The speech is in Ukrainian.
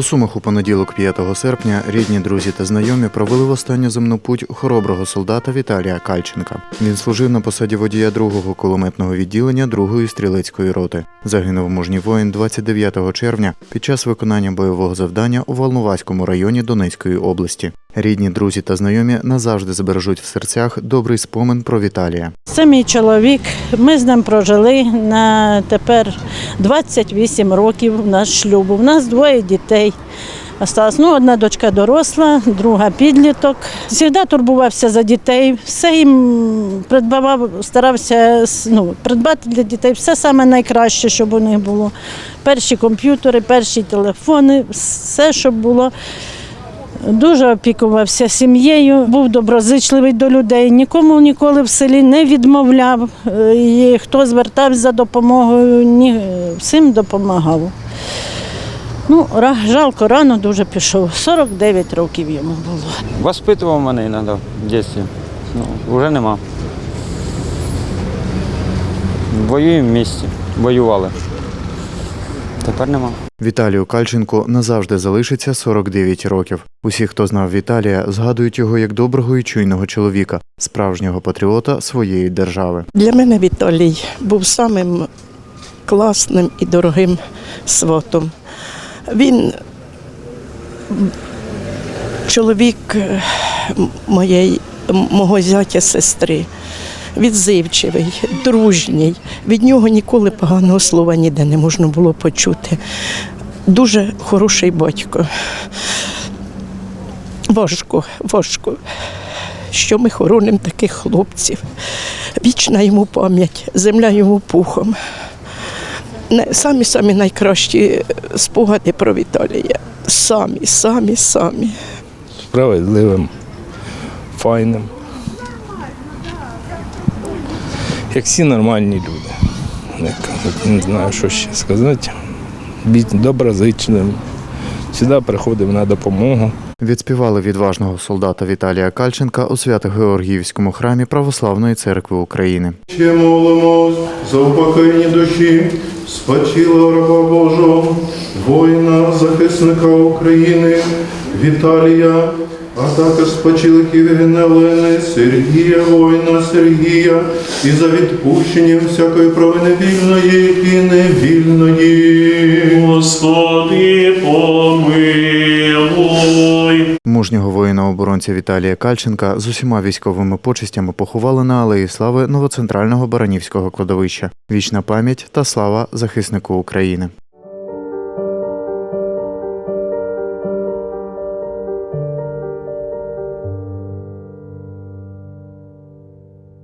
У Сумах у понеділок, 5 серпня, рідні, друзі та знайомі провели в останню земну путь хороброго солдата Віталія Кальченка. Він служив на посаді водія другого кулеметного відділення другої стрілецької роти. Загинув мужній воїн 29 червня під час виконання бойового завдання у Волноваському районі Донецької області. Рідні, друзі та знайомі назавжди збережуть в серцях добрий спомин про Віталія. Це мій чоловік. Ми з ним прожили на тепер 28 років наш шлюбу. У нас двоє дітей. Осталось, ну, одна дочка доросла, друга підліток. Завжди турбувався за дітей, все їм придбавав, старався ну, придбати для дітей все саме найкраще, щоб у них було. Перші комп'ютери, перші телефони, все, щоб було. Дуже опікувався сім'єю, був доброзичливий до людей, нікому ніколи в селі не відмовляв. Е, І хто звертався за допомогою, ні, всім допомагав. Ну, жалко, рано дуже пішов. 49 років йому було. Воспитував мене іноді в дитинстві. Ну, вже нема. Воюємо в місті. Воювали. Тепер нема. Віталію Кальченку назавжди залишиться 49 років. Усі, хто знав Віталія, згадують його як доброго і чуйного чоловіка, справжнього патріота своєї держави. Для мене Віталій був самим класним і дорогим сватом. Він чоловік е, моєї, мого зятя сестри. Відзивчивий, дружній. Від нього ніколи поганого слова ніде не можна було почути. Дуже хороший батько. Важко, важко, що ми хоронимо таких хлопців. Вічна йому пам'ять, земля йому пухом. Не- Самі самі найкращі спогади про Віталія. Самі, самі, самі. справедливим, файним. Як всі нормальні люди. Не, знаю, що ще сказати. Бі- Доброзичливим. Завжди приходив на допомогу. Відспівали відважного солдата Віталія Кальченка у Свято-Георгіївському храмі Православної церкви України. Ще молимось за упокоєння душі спочилого раба Божого, воїна, захисника України, Віталія, а також спочили Євгена Сергія, воїна Сергія, і за відпущення всякої провини вільної і невільної. Господи, помилуй. Мужнього воїна-оборонця Віталія Кальченка з усіма військовими почестями поховали на Алеї Слави новоцентрального Баранівського кладовища. Вічна пам'ять та слава захиснику України.